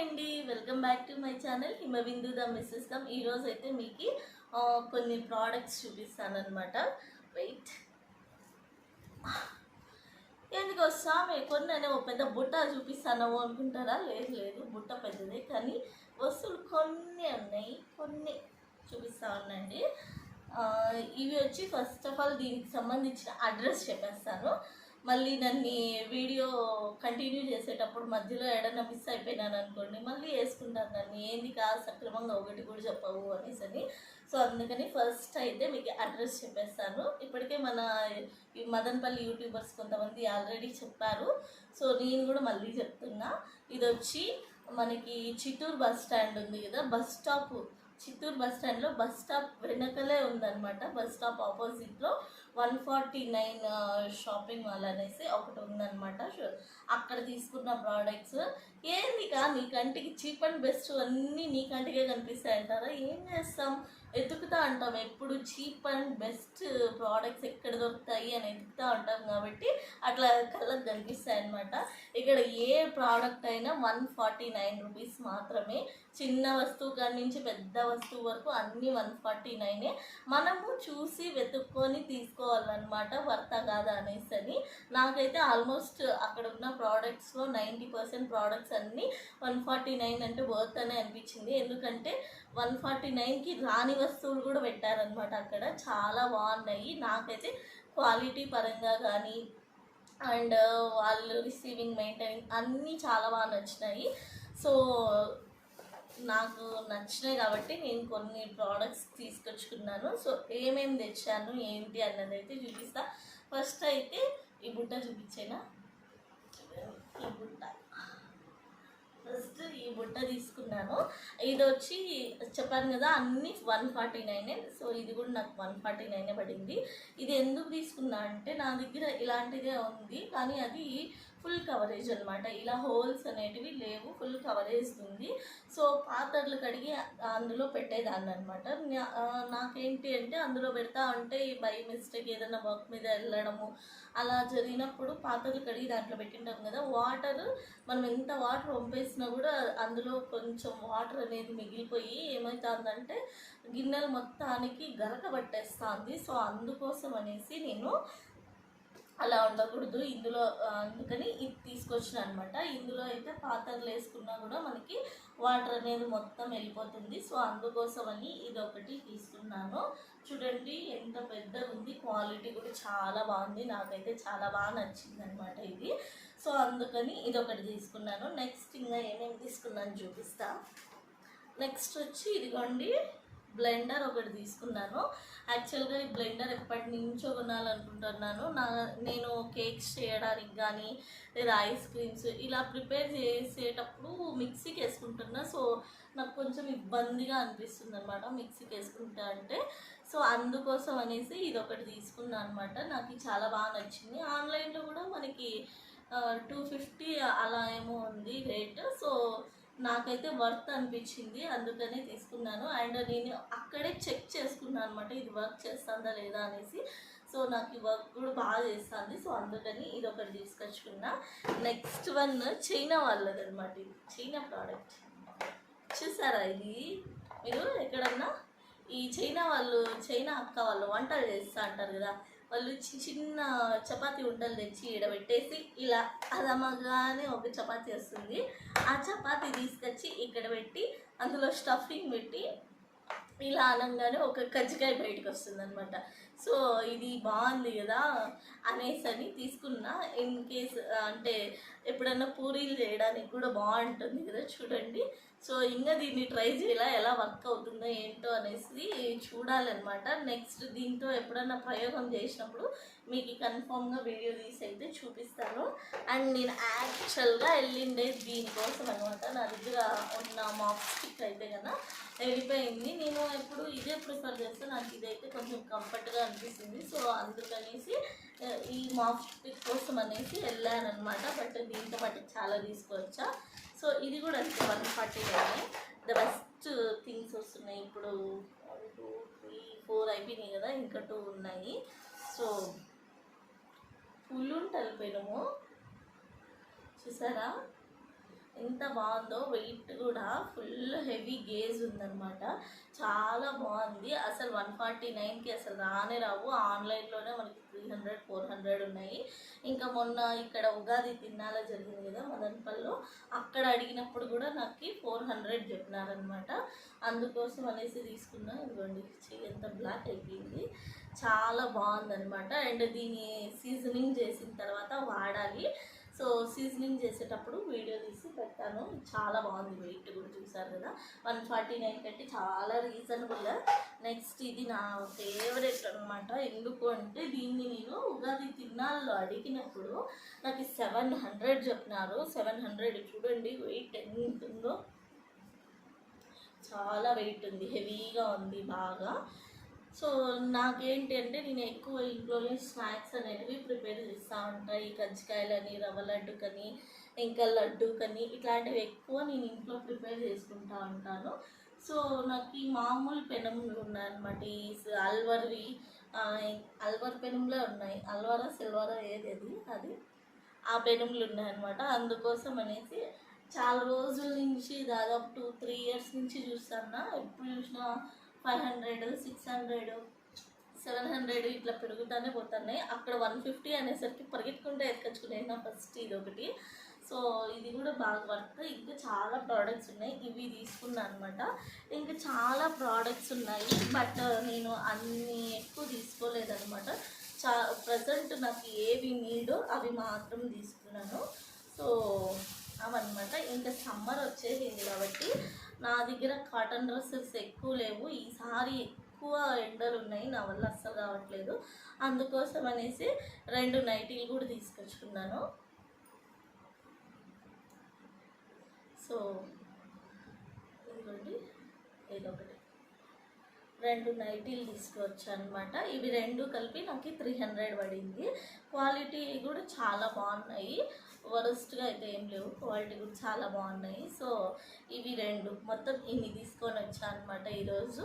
అండి. Welcome back to my channel Himabindu the missus come ఈరోజు అయితే మీకు కొన్ని ప్రోడక్ట్స్ చూపిస్తాను అనమాట వెయిట్ ఎందుకు వస్తామే కొన్ని అనే ఒక పెద్ద బుట్ట చూపిస్తాను అనుకుంటారా? లేదు లేదు బుట్ట పెద్దదే. కానీ వస్తువులు కొన్ని ఉన్నాయి కొన్ని చూపిస్తా ఉన్నాయండి ఇవి వచ్చి ఫస్ట్ ఆఫ్ ఆల్ దీనికి సంబంధించిన అడ్రస్ చెప్పేస్తాను. మళ్ళీ నన్ను వీడియో కంటిన్యూ చేసేటప్పుడు మధ్యలో ఏడన్నా మిస్ అయిపోయినాను అనుకోండి మళ్ళీ వేసుకుంటాను దాన్ని ఏంది కాదు సక్రమంగా ఒకటి కూడా చెప్పవు అనేసి అని. సో అందుకని ఫస్ట్ అయితే మీకు అడ్రస్ చెప్పేస్తాను. ఇప్పటికే మన ఈ మదనపల్లి యూట్యూబర్స్ కొంతమంది ఆల్రెడీ చెప్పారు. సో నేను కూడా మళ్ళీ చెప్తున్నా. ఇది వచ్చి మనకి చిత్తూరు బస్ స్టాండ్ ఉంది కదా బస్ స్టాప్. చిత్తూరు బస్ స్టాండ్లో బస్ స్టాప్ వెనకలే ఉందన్నమాట. బస్ స్టాప్ ఆపోజిట్లో one forty nine uh, shopping mall అనేసి ఒకటి ఉందన్నమాట. అక్కడ తీసుకున్న ప్రోడక్ట్స్ ఏంది కా నీ కంటికి చీప్ అండ్ బెస్ట్ అన్నీ నీ కంటికే కనిపిస్తాయి అంటారా ఏం చేస్తాం? ఎతుకుతా అంటాం ఎప్పుడు చీప్ అండ్ బెస్ట్ ప్రోడక్ట్స్ ఎక్కడ దొరుకుతాయి అని ఎతుకుతా ఉంటాం కాబట్టి అట్లా కళ్ళకు కనిపిస్తాయి అనమాట ఇక్కడ ఏ ప్రోడక్ట్ అయినా వన్ ఫార్టీ నైన్ రూపీస్ మాత్రమే. చిన్న వస్తువు కాడి నుంచి పెద్ద వస్తువు వరకు అన్నీ వన్ ఫార్టీ నైనే. మనము చూసి వెతుక్కొని తీసుకోవాలన్నమాట. వర్త కాదా అనేసి అని నాకైతే ఆల్మోస్ట్ అక్కడ ఉన్న ప్రోడక్ట్స్లో నైంటీ పర్సెంట్ ప్రోడక్ట్స్ అన్ని వన్ ఫార్టీ నైన్ అంటే వర్త్ అనే అనిపించింది. ఎందుకంటే వన్ ఫార్టీ నైన్కి రాని వస్తువులు కూడా పెట్టారనమాట అక్కడ. చాలా బాగున్నాయి. నాకైతే క్వాలిటీ పరంగా కానీ అండ్ వాళ్ళు రిసీవింగ్ మెయింటైనింగ్ అన్నీ చాలా బాగా నచ్చినాయి. సో నాకు నచ్చినాయి కాబట్టి నేను కొన్ని ప్రోడక్ట్స్ తీసుకొచ్చుకున్నాను. సో ఏమేమి తెచ్చాను ఏంటి అన్నది అయితే చూపిస్తా. ఫస్ట్ అయితే ఈ బుట్ట చూపించేనా? ఈ బుట్ట. ఈ బుట్ట తీసుకున్నాను. ఇది వచ్చి చెప్పాను కదా అన్ని వన్ ఫార్టీ నైనే. సో ఇది కూడా నాకు వన్ ఫార్టీ నైనే పడింది. ఇది ఎందుకు తీసుకున్నా అంటే నా దగ్గర ఇలాంటిదే ఉంది. కానీ అది ఫుల్ కవరేజ్ అనమాట ఇలా హోల్స్ అనేటివి లేవు ఫుల్ కవరేజ్ ఉంది. సో పాత్రలు కడిగి అందులో పెట్టేదాన్ని అనమాట నాకేంటి అంటే అందులో పెడతా ఉంటే బై మిస్టేక్ ఏదైనా వర్క్ మీద వెళ్ళడము అలా జరిగినప్పుడు పాత్రలు కడిగి దాంట్లో పెట్టింటాం కదా. వాటర్ మనం ఎంత వాటర్ వంపేసినా కూడా అందులో కొంచెం వాటర్ అనేది మిగిలిపోయి ఏమవుతుందంటే గిన్నెలు మొత్తానికి గరక పట్టేస్తుంది. సో అందుకోసం అనేసి నేను అలా ఉండకూడదు. ఇందులో అందుకని ఇది తీసుకొచ్చిన అనమాట ఇందులో అయితే పాత్రలు వేసుకున్నా కూడా మనకి వాటర్ అనేది మొత్తం వెళ్ళిపోతుంది. సో అందుకోసం అని ఇది ఒకటి తీసుకున్నాను. చూడండి ఎంత పెద్దగా ఉంది క్వాలిటీ కూడా చాలా బాగుంది. నాకైతే చాలా బాగా నచ్చింది అనమాట ఇది. సో అందుకని ఇది ఒకటి తీసుకున్నాను. నెక్స్ట్ ఇంకా ఏమేమి తీసుకున్నాను చూపిస్తా. నెక్స్ట్ వచ్చి ఇదిగోండి. బ్లెండర్ ఒకటి తీసుకున్నాను. యాక్చువల్గా ఈ బ్లెండర్ ఎప్పటి నుంచో కొనాలనుకుంటున్నాను. నా నేను కేక్స్ చేయడానికి కానీ లేదా ఐస్ క్రీమ్స్ ఇలా ప్రిపేర్ చేసేటప్పుడు మిక్సీకి వేసుకుంటున్నా. సో నాకు కొంచెం ఇబ్బందిగా అనిపిస్తుంది అనమాట మిక్సీకి వేసుకుంటా అంటే. సో అందుకోసం అనేసి ఇది ఒకటి తీసుకున్నాను అనమాట నాకు చాలా బాగా నచ్చింది. ఆన్లైన్లో కూడా మనకి టూ ఫిఫ్టీ అలా ఏమో ఉంది రేట్. సో నాకైతే వర్త్ అనిపించింది అందుకనే తీసుకున్నాను. అండ్ నేను అక్కడే చెక్ చేసుకున్నాను అనమాట ఇది వర్క్ చేస్తుందా లేదా అనేసి. సో నాకు ఈ వర్క్ కూడా బాగా చేస్తుంది. సో అందుకని ఇది ఒకటి తీసుకొచ్చుకున్నా. నెక్స్ట్ వన్ చైనా వాళ్ళది అనమాట ఇది. చైనా ప్రోడక్ట్ చూసారా ఇది? మీరు ఎక్కడన్నా ఈ చైనా వాళ్ళు చైనా అక్క వాళ్ళు వంటలు చేస్తూ అంటారు కదా వాళ్ళు చి- చిన్న చపాతి ఉండలు తెచ్చి ఈడబెట్టేసి ఇలా అదమగానే ఒక చపాతి వస్తుంది. ఆ చపాతి తీసుకొచ్చి ఇక్కడ పెట్టి అందులో స్టఫింగ్ పెట్టి ఇలా అనగానే ఒక కజ్జికాయ బయటకు వస్తుంది అనమాట సో ఇది బాగుంది కదా అనేసి అని తీసుకున్నా. ఇన్ కేస్ అంటే ఎప్పుడన్నా పూరీలు చేయడానికి కూడా బాగుంటుంది కదా చూడండి. సో ఇంకా దీన్ని ట్రై చేయాలా? ఎలా వర్క్ అవుతుందో ఏంటో అనేసి చూడాలన్నమాట. నెక్స్ట్ దీంతో ఎప్పుడన్నా ప్రయోగం చేసినప్పుడు మీకు కన్ఫామ్గా వీడియో తీసి అయితే చూపిస్తాను. అండ్ నేను యాక్చువల్గా వెళ్ళిండే దీనికోసం అనమాట నా దగ్గర ఉన్న మాప్ స్టిక్ అయితే కదా వెళ్ళిపోయింది. నేను ఎప్పుడు ఇదే ప్రిఫర్ చేస్తే నాకు ఇదైతే కొంచెం కంఫర్ట్గా అనిపిస్తుంది. సో అందుకనేసి ఈ మాప్ స్టిక్ కోసం అనేసి వెళ్ళాను అనమాట బట్ దీంతో పాటు చాలా తీసుకోవచ్చా సో ఇది కూడా అంతే one forty the best things వస్తున్నాయి. ఇప్పుడు వన్ టూ త్రీ ఫోర్ అయిపోయినాయి కదా ఇంకా టూ ఉన్నాయి. సో ఫుల్ ఉంటుంది పెనుము చూసారా? ఎంత బాగుందో వెయిట్ కూడా ఫుల్ హెవీ గేజ్ ఉందన్నమాట. చాలా బాగుంది. అసలు వన్ ఫార్టీ నైన్కి అసలు రానే రావు. ఆన్లైన్లోనే మనకి త్రీ హండ్రెడ్ ఫోర్ హండ్రెడ్ ఉన్నాయి. ఇంకా మొన్న ఇక్కడ ఉగాది తిన్నాల జరిగింది కదా మదనపల్లిలో. అక్కడ అడిగినప్పుడు కూడా నాకు ఫోర్ హండ్రెడ్ చెప్పినారనమాట అందుకోసం అనేసి తీసుకున్నా. ఇదిగోండి ఎంత బ్లాక్ అయిపోయింది. చాలా బాగుందన్నమాట. అండ్ దీన్ని సీజనింగ్ చేసిన తర్వాత వాడాలి. సో సీజనింగ్ చేసేటప్పుడు వీడియో తీసి పెట్టాను చాలా బాగుంది వెయిట్ కూడా చూసారు కదా. వన్ ఫార్టీ నైన్ కంటే చాలా రీజనబుల్గా నెక్స్ట్ ఇది నా ఫేవరెట్ అనమాట ఎందుకు అంటే దీన్ని నేను ఉగాది తిన్నాళ్ళు అడిగినప్పుడు నాకు సెవెన్ హండ్రెడ్ చెప్పినారు. సెవెన్ హండ్రెడ్ చూడండి వెయిట్ ఎంత ఉందో చాలా వెయిట్ ఉంది. హెవీగా ఉంది బాగా. సో నాకేంటి అంటే నేను ఎక్కువ ఇంట్లోనే స్నాక్స్ అనేటివి ప్రిపేర్ చేస్తూ ఉంటాను ఈ కజ్జికాయలని రవ్వ లడ్డు కానీ ఇంకా లడ్డుకని ఇట్లాంటివి ఎక్కువ నేను ఇంట్లో ప్రిపేర్ చేసుకుంటా ఉంటాను. సో నాకు ఈ మామూలు పెనములు ఉన్నాయన్నమాట. ఈ అల్వర్వి అల్వర్ పెనంలో ఉన్నాయి. అల్వరా సిల్వరా ఏది అది? అది? ఆ పెనములు ఉన్నాయన్నమాట. అందుకోసం అనేసి చాలా రోజుల నుంచి దాదాపు టూ త్రీ ఇయర్స్ నుంచి చూస్తాను ఎప్పుడు చూసినా five hundred six hundred seven hundred ఇట్లా పెరుగుతూనే పోతున్నాయి. అక్కడ వన్ ఫిఫ్టీ అనేసరికి పరిగెత్తుకుంటే ఎత్తుకొచ్చుకునేది నా ఫస్ట్ ఇది ఒకటి. సో ఇది కూడా బాగా వర్క్. ఇంకా చాలా ప్రోడక్ట్స్ ఉన్నాయి. ఇవి తీసుకున్నాను అనమాట ఇంకా చాలా ప్రోడక్ట్స్ ఉన్నాయి. బట్ uh, నేను అన్ని ఎక్కువ తీసుకోలేదనమాట చా ప్రజెంట్ నాకు ఏవి నీడో అవి మాత్రం తీసుకున్నాను. సో అవన్నమాట. ఇంకా సమ్మర్ వచ్చేసింది కాబట్టి నా దగ్గర కాటన్ డ్రెస్సెస్ ఎక్కువ లేవు. ఈసారి ఎక్కువ ఎండలు ఉన్నాయి. నా వల్ల అస్సలు కావట్లేదు. అందుకోసం అనేసి రెండు నైటీలు కూడా తీసుకొచ్చుకున్నాను. సో ఇదిగోండి. ఒకటి. రెండు నైటీలు తీసుకువచ్చా అనమాట ఇవి రెండు కలిపి నాకు త్రీ హండ్రెడ్ పడింది. క్వాలిటీ కూడా చాలా బాగున్నాయి. వరస్ట్గా అయితే ఏం లేవు. క్వాలిటీ కూడా చాలా బాగున్నాయి. సో ఇవి రెండు. మొత్తం ఇన్ని తీసుకొని వచ్చాను అనమాట ఈరోజు.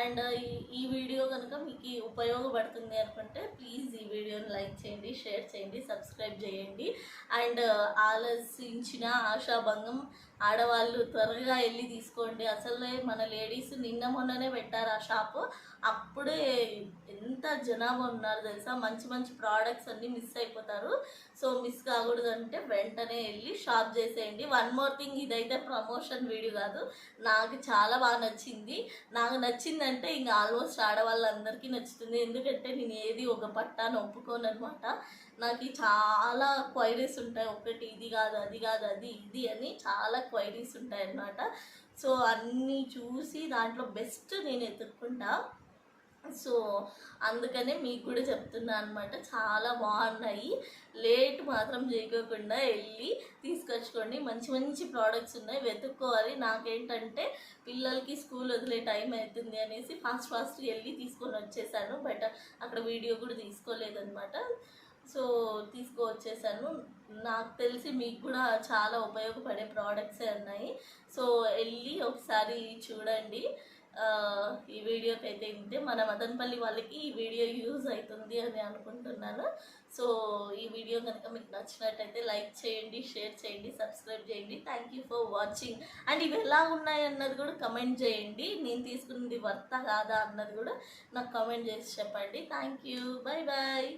అండ్ ఈ ఈ వీడియో కనుక మీకు ఉపయోగపడుతుంది అనుకుంటే ప్లీజ్ ఈ వీడియోని లైక్ చేయండి షేర్ చేయండి సబ్స్క్రైబ్ చేయండి. అండ్ ఆలోచించిన ఆశాభంగం ఆడవాళ్ళు త్వరగా వెళ్ళి తీసుకోండి. అసలు మన లేడీస్ నిన్న మొన్ననే పెట్టారు ఆ షాపు. అప్పుడే ఎంత జనాభా ఉన్నారు తెలుసా? మంచి మంచి ప్రోడక్ట్స్ అన్నీ మిస్ అయిపోతారు. సో మిస్ కాకూడదు అంటే వెంటనే వెళ్ళి షాప్ చేసేయండి. వన్ మోర్ థింగ్ ఇదైతే ప్రమోషన్ వీడియో కాదు. నాకు చాలా బాగా నచ్చింది. నాకు నచ్చిందంటే ఇంకా ఆల్మోస్ట్ ఆడవాళ్ళందరికీ నచ్చుతుంది. ఎందుకంటే నేను ఏది ఒక పట్టాను ఒప్పుకోను అనమాట నాకు చాలా క్వైరీస్ ఉంటాయి. ఒకటి ఇది కాదు అది కాదు అది ఇది అని చాలా క్వైరీస్ ఉంటాయి అన్నమాట. సో అన్నీ చూసి దాంట్లో బెస్ట్ నేను ఎదుర్కొంటా సో అందుకనే మీకు కూడా చెప్తున్నా అనమాట చాలా బాగున్నాయి. లేట్ మాత్రం చేయకోకుండా వెళ్ళి తీసుకొచ్చుకోండి. మంచి మంచి ప్రోడక్ట్స్ ఉన్నాయి. వెతుక్కోవాలి. నాకేంటంటే పిల్లలకి స్కూల్ వదిలే టైం అవుతుంది అనేసి ఫాస్ట్ ఫాస్ట్ వెళ్ళి తీసుకొని వచ్చేసాను. బట్ అక్కడ వీడియో కూడా తీసుకోలేదనమాట సో తీసుకువచ్చేసాను. నాకు తెలిసి మీకు కూడా చాలా ఉపయోగపడే ప్రోడక్ట్సే ఉన్నాయి. సో వెళ్ళి ఒకసారి చూడండి. ఈ వీడియోకి అయితే ఇంతే. మన మదనపల్లి వాళ్ళకి ఈ వీడియో యూజ్ అవుతుంది అని అనుకుంటున్నాను. సో ఈ వీడియో కనుక మీకు నచ్చినట్టయితే లైక్ చేయండి షేర్ చేయండి సబ్స్క్రైబ్ చేయండి. Thank you for watching. And ఇవి ఎలా ఉన్నాయి అన్నది కూడా కమెంట్ చేయండి. నేను తీసుకున్నది వర్త కాదా అన్నది కూడా నాకు కమెంట్ చేసి చెప్పండి. Thank you. Bye bye